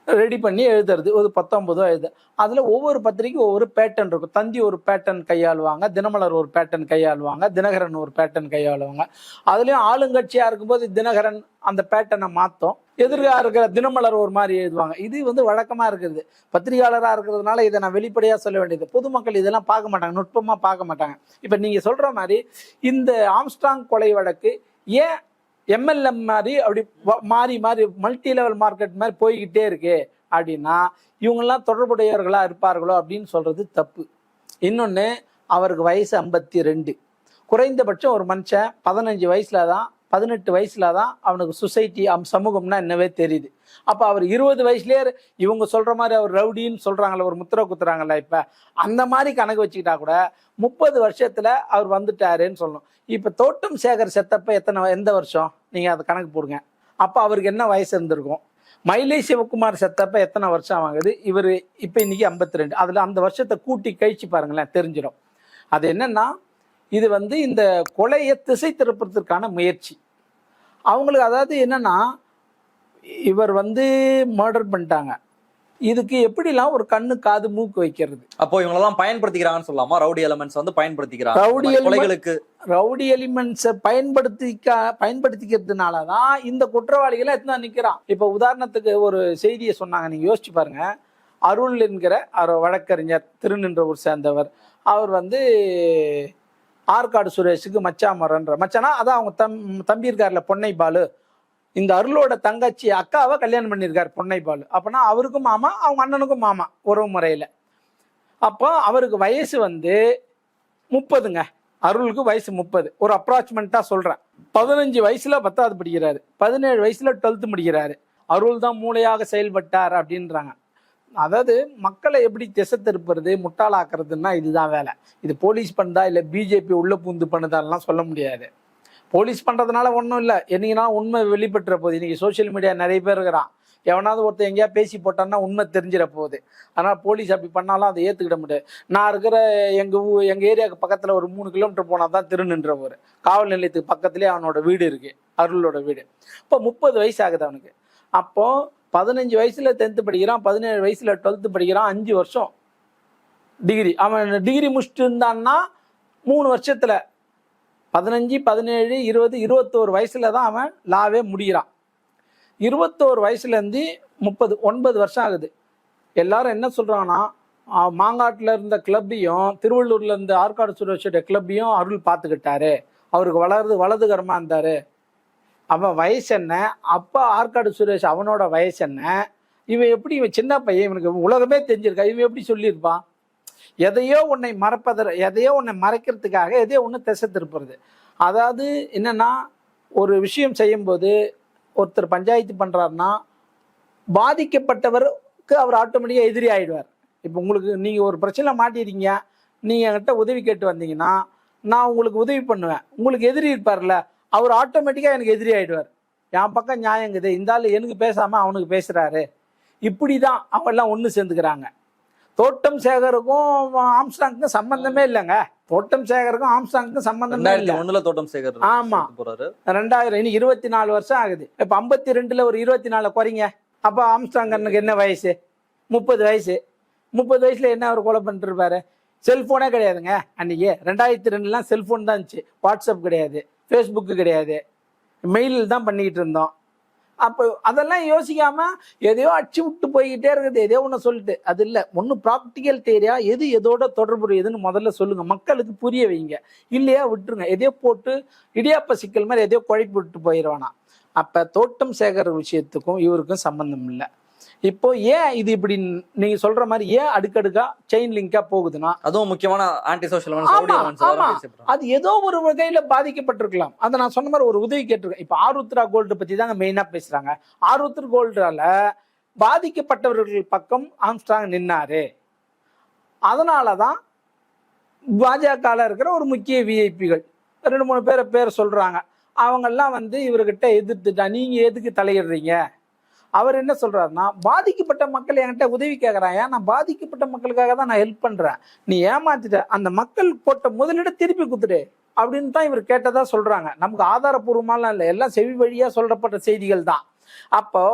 ரெடி பண்ணி எழுதுறது. ஒரு பத்தொம்பதோ எழுது. அதில் ஒவ்வொரு பத்திரிக்கையும் ஒவ்வொரு பேட்டர்ன் இருக்கும். தந்தி ஒரு பேட்டர்ன் கையாளுவாங்க தினமலர் ஒரு பேட்டர்ன் கையாளுவாங்க தினகரன் ஒரு பேட்டர்ன் கையாளுவாங்க. அதுலேயும் ஆளுங்கட்சியாக இருக்கும்போது தினகரன் அந்த பேட்டர்னை மாற்றும் எதிர்கா இருக்கிற தினமலர் ஒரு மாதிரி எழுதுவாங்க. இது வந்து வழக்கமா இருக்குது. பத்திரிகையாளராக இருக்கிறதுனால இதை நான் வெளிப்படையா சொல்ல வேண்டியது. பொதுமக்கள் இதெல்லாம் பார்க்க மாட்டாங்க. நுட்பமா பார்க்க மாட்டாங்க. இப்ப நீங்க சொல்ற மாதிரி இந்த ஆம்ஸ்ட்ராங் கொலை வழக்கு ஏன் எம்எல்எம் மாதிரி அப்படி மாறி மாறி மல்டி லெவல் மார்க்கெட் மாதிரி போய்கிட்டே இருக்கு அப்படின்னா இவங்கெல்லாம் தொடர்புடையவர்களா இருப்பார்களோ அப்படின்னு சொல்றது தப்பு. இன்னொன்று அவருக்கு வயசு ஐம்பத்தி ரெண்டு. குறைந்தபட்சம் ஒரு மனுஷன் பதினஞ்சு வயசுல தான் பதினெட்டு வயசுல தான் அவனுக்கு சொசைட்டி சமூகம்னா என்னவே தெரியுது. அப்போ அவர் இருபது வயசுலேயே இவங்க சொல்ற மாதிரி அவர் ரவுடின்னு சொல்றாங்கல்ல ஒரு முத்திரை குத்துறாங்கல்ல இப்ப அந்த மாதிரி கணக்கு வச்சுக்கிட்டா கூட முப்பது வருஷத்துல அவர் வந்துட்டாருன்னு சொல்லணும். இப்ப தோட்டம் சேகர் செத்தப்ப எத்தனை எந்த வருஷம்? நீங்க அதை கணக்கு போடுங்க. அப்போ அவருக்கு என்ன வயசு இருந்திருக்கும்? மயிலை சிவகுமார் செத்தப்ப எத்தனை வருஷம் ஆகுது? இவர் இப்போ இன்னைக்கு ஐம்பத்தி ரெண்டு அதில் அந்த வருஷத்தை கூட்டி கழிச்சு பாருங்களேன் தெரிஞ்சிடும். அது என்னன்னா இது வந்து இந்த கொலையை திசை திருப்பதற்கான முயற்சி. அவங்களுக்கு அதாவது என்னன்னா இவர் வந்து மர்டர் பண்ணிட்டாங்க. இதுக்கு எப்படிலாம் ஒரு கண்ணு காது மூக்கு வைக்கிறது? அப்போ இவங்களெல்லாம் பயன்படுத்திக்கிறாங்கன்னு சொல்லலாமா? ரவுடி எலமெண்ட்ஸ் வந்து பயன்படுத்திக்கிறாங்க. Element- கொலைகளுக்கு. ரவுடி எலிமெண்ட்ஸை பயன்படுத்திக்க பயன்படுத்திக்கிறதுனால தான் இந்த குற்றவாளிகளை எத்தனை நிற்கிறான் இப்போ உதாரணத்துக்கு ஒரு செய்தியை சொன்னாங்க. நீங்கள் யோசிச்சு பாருங்க. அருள் என்கிற வழக்கறிஞர் திருநின்றவூர் சேர்ந்தவர். அவர் வந்து ஆற்காடு சுரேஷுக்கு மச்சா மரன்ற மச்சானா அதான் அவங்க தம் தம்பி இருக்கார்ல பொன்னை பாலு இந்த அருளோட தங்கச்சி அக்காவை கல்யாணம் பண்ணியிருக்காரு பொன்னை பாலு அப்போனா அவருக்கும் மாமா அவங்க அண்ணனுக்கும் மாமா உறவு முறையில். அப்போ அவருக்கு வயசு வந்து முப்பதுங்க. அருளுக்கு வயசு முப்பது. ஒரு அப்ராச்மெண்ட்டாக சொல்கிறேன் பதினஞ்சு வயசில் பத்தாவது படிக்கிறாரு. பதினேழு வயசில் டுவெல்த்து முடிக்கிறாரு. அருள் தான் மூளையாக செயல்பட்டார் அப்படின்றாங்க. அதாவது மக்களை எப்படி திசை திருப்புறது முட்டாளாக்குறதுன்னா இதுதான் வேலை. இது போலீஸ் பண்ணுதா இல்லை பிஜேபி உள்ள பூந்து பண்ணுதான்லாம் சொல்ல முடியாது. போலீஸ் பண்ணுறதுனால ஒன்றும் இல்லை. என்னைக்குனா உண்மை வெளிப்பட்டுற போகுது. இன்றைக்கி சோஷியல் மீடியா நிறைய பேர் இருக்கிறான். எவனாவது ஒருத்தர் எங்கேயா பேசி போட்டான்னா உண்மை தெரிஞ்சிட போகுது. ஆனால் போலீஸ் அப்படி பண்ணாலும் அதை ஏற்றுக்கிட முடியாது. நான் இருக்கிற எங்கள் ஊ எங்கள் ஏரியாவுக்கு பக்கத்தில் ஒரு மூணு கிலோமீட்டர் போனால் தான் திருநின்றவர் காவல் நிலையத்துக்கு பக்கத்துலேயே அவனோட வீடு இருக்குது அருளோட வீடு. இப்போ முப்பது வயசு ஆகுது அவனுக்கு. அப்போது பதினஞ்சு வயசுல டென்த்து படிக்கிறான் பதினேழு வயசுல டுவெல்த்து படிக்கிறான் அஞ்சு வருஷம் டிகிரி அவன் டிகிரி முடிச்சுட்டு இருந்தான்னா மூணு வருஷத்துல. பதினஞ்சு பதினேழு இருபது இருபத்தோரு வயசுல தான் அவன் லாவே முடிகிறான் இருபத்தோரு வயசுலேருந்து முப்பது ஒன்பது வருஷம் ஆகுது. எல்லாரும் என்ன சொல்கிறாங்கன்னா மாங்காட்டில் இருந்த கிளப்பையும் திருவள்ளூரில் இருந்த ஆற்காடு சுரேஷோட கிளப்பையும் அருள் பார்த்துக்கிட்டாரு. அவருக்கு வளர்றது வலதுகரமாக இருந்தார். அவன் வயசு என்ன? அப்பா ஆற்காடு சுரேஷ் அவனோட வயசு என்ன? இவன் எப்படி இவன் சின்ன பையன் இவனுக்கு உலகமே தெரிஞ்சிருக்கா? இவன் எப்படி சொல்லியிருப்பான்? எதையோ உன்னை மறப்பதற எதையோ உன்னை மறைக்கிறதுக்காக எதையோ ஒன்று திசை திருப்புறது. அதாவது என்னன்னா ஒரு விஷயம் செய்யும்போது ஒருத்தர் பஞ்சாயத்து பண்ணுறாருன்னா பாதிக்கப்பட்டவருக்கு அவர் ஆட்டோமேட்டிக்காக எதிரி ஆயிடுவார். இப்போ உங்களுக்கு நீங்கள் ஒரு பிரச்சனை மாட்டிருக்கீங்க நீங்கள் என்கிட்ட உதவி கேட்டு வந்தீங்கன்னா நான் உங்களுக்கு உதவி பண்ணுவேன். உங்களுக்கு எதிரி இருப்பார்ல அவர் ஆட்டோமேட்டிக்காக எனக்கு எதிரி ஆயிடுவார். என் பக்கம் நியாயங்குது இந்த ஆள் எனக்கு பேசாமல் அவனுக்கு பேசுகிறாரு இப்படி தான் அவெல்லாம் ஒன்று சேர்ந்துக்கிறாங்க. தோட்டம் சேகருக்கும் ஆம்ஸ்டாங்க்கும் சம்பந்தமே இல்லைங்க. தோட்டம் சேகருக்கும் ஆம்ஸ்டாங்க்கும் சம்பந்தமே இல்லை. ஒண்ணுல தோட்டம் சேகர் ஆமா. செத்து போறாரு. ரெண்டாயிரம் இனி இருபத்தி நாலு வருஷம் ஆகுது. இப்போ ஐம்பத்தி ரெண்டுல ஒரு இருபத்தி நாலு குறைங்க. அப்போ ஆம்ஸ்டாங்கனுக்கு என்ன வயசு? முப்பது வயசு. முப்பது வயசுல என்ன அவர் கொலை பண்ணிட்டு இருப்பாரு செல்போனே கிடையாதுங்க அன்னைக்கு. ரெண்டாயிரத்தி ரெண்டுலாம் செல்போன் தான் இருந்துச்சு. வாட்ஸ்அப் கிடையாது. ஃபேஸ்புக்கு கிடையாது. மெயிலில் தான் பண்ணிக்கிட்டு இருந்தோம். அப்போ அதெல்லாம் யோசிக்காம எதையோ அடிச்சு விட்டு போய்கிட்டே இருக்குது. எதையோ ஒன்று சொல்லிட்டு. அது இல்லை. ஒன்றும் ப்ராக்டிக்கல் தேரியா எது எதோட தொடர்புடையதுன்னு முதல்ல சொல்லுங்கள் மக்களுக்கு புரிய வைங்க. இல்லையா விட்டுருங்க. எதையோ போட்டு இடியாப்ப சிக்கல் மாதிரி எதையோ குழப்பி விட்டு போயிடுவானா. அப்போ தோட்டம் சேகர விஷயத்துக்கும் இவருக்கும் சம்பந்தம் இல்லை. இப்போ ஏன் இது இப்படி நீங்க சொல்ற மாதிரி ஏன் அடுக்கடுக்கா செயின் லிங்கா போகுதுன்னா அதுவும் முக்கியமான ஆன்டி சோஷியல். அது ஏதோ ஒரு வகையில பாதிக்கப்பட்டிருக்கலாம். அதை நான் சொன்ன மாதிரி ஒரு உதவி கேட்டிருக்கேன். இப்ப ஆருத்ரா கோல்டு பத்தி தாங்க மெயினா பேசுறாங்க. ஆருத்ர கோல்டால பாதிக்கப்பட்டவர்கள் பக்கம் ஆம்ஸ்டாங் நின்னாரு. அதனாலதான் பாஜகல இருக்கிற ஒரு முக்கிய விஐபிகள் ரெண்டு மூணு பேரை பேர் சொல்றாங்க. அவங்கெல்லாம் வந்து இவர்கிட்ட எதிர்த்துட்டா நீங்க எதுக்கு தலையிடுறீங்க? அவர் என்ன சொல்கிறாருன்னா பாதிக்கப்பட்ட மக்கள் என்கிட்ட உதவி கேட்குறாங்க நான் பாதிக்கப்பட்ட மக்களுக்காக தான் நான் ஹெல்ப் பண்ணுறேன் நீ ஏமாத்திட்ட. அந்த மக்கள் போட்ட முதலீடு திருப்பி குத்துடு அப்படின்னு தான் இவர் கேட்டதாக சொல்கிறாங்க நமக்கு ஆதாரபூர்வமாலாம் இல்லை. எல்லாம் செவி வழியாக சொல்லப்பட்ட செய்திகள் தான். அப்போ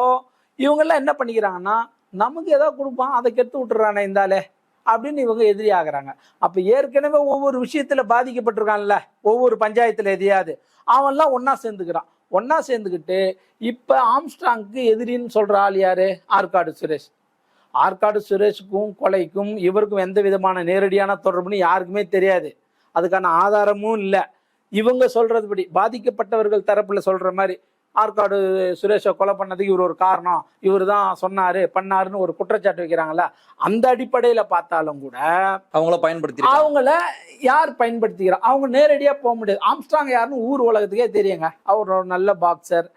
இவங்கெல்லாம் என்ன பண்ணிக்கிறாங்கன்னா நமக்கு ஏதோ கொடுப்பான். அதை கெடுத்து விட்டுறானே இந்தாலே அப்படின்னு இவங்க எதிரி ஆகிறாங்க. அப்போ ஏற்கனவே ஒவ்வொரு விஷயத்தில் பாதிக்கப்பட்டிருக்கான்ல. ஒவ்வொரு பஞ்சாயத்தில் எதையாவது. அவன்லாம் ஒன்றா சேர்ந்துக்கிறான். ஒன்றா சேர்ந்துக்கிட்டு இப்போ ஆம்ஸ்ட்ராங்க்கு எதிரின்னு சொல்கிற ஆள் யார்? ஆற்காடு சுரேஷ். ஆற்காடு சுரேஷுக்கும் கொலைக்கும் இவருக்கும் எந்த விதமான நேரடியான தொடர்புன்னு யாருக்குமே தெரியாது. அதுக்கான ஆதாரமும் இல்லை. இவங்க சொல்கிறதுபடி பாதிக்கப்பட்டவர்கள் தரப்பில் சொல்கிற மாதிரி ஆற்காடு சுரேஷை கொலை பண்ணதுக்கு இவர் ஒரு காரணம். இவர் தான் சொன்னாரு பண்ணாருன்னு ஒரு குற்றச்சாட்டு வைக்கிறாங்கல்ல. அந்த அடிப்படையில பார்த்தாலும் கூட அவங்கள பயன்படுத்தி அவங்கள யார் பயன்படுத்திக்கிறா? அவங்க நேரடியா போக முடியாது. ஆம்ஸ்ட்ராங் யாருன்னு ஊர் உலகத்துக்கே தெரியுங்க. அவர் ஒரு நல்ல பாக்ஸர்